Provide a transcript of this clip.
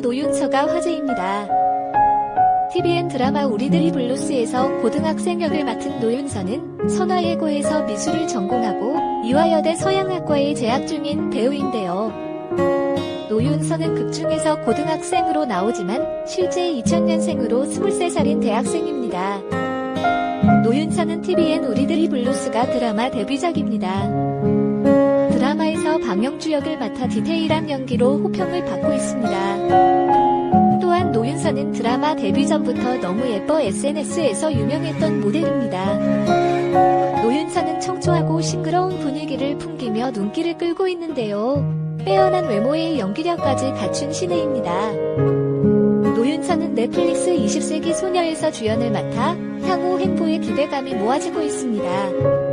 블루스가 화제입니다. TVN 드라마 우리들이 블루스에서 고등학생 역을 맡은 노윤서는 선화예고에서 미술을 전공하고 이화여대 서양학과에 재학 중인 배우인데요. 노윤서는 극중에서 고등학생으로 나오지만 실제 2000년생으로 23살인 대학생입니다. 노윤서는 TVN 우리들이 블루스가 드라마 데뷔작입니다. 방영주 역을 맡아 디테일한 연기로 호평을 받고 있습니다. 또한 노윤서는 드라마 데뷔 전부터 너무 예뻐 SNS에서 유명했던 모델입니다. 노윤서는 청초하고 싱그러운 분위기를 풍기며 눈길을 끌고 있는데요. 빼어난 외모에 연기력까지 갖춘 신예입니다. 노윤서는 넷플릭스 20세기 소녀에서 주연을 맡아 향후 행보에 기대감이 모아지고 있습니다.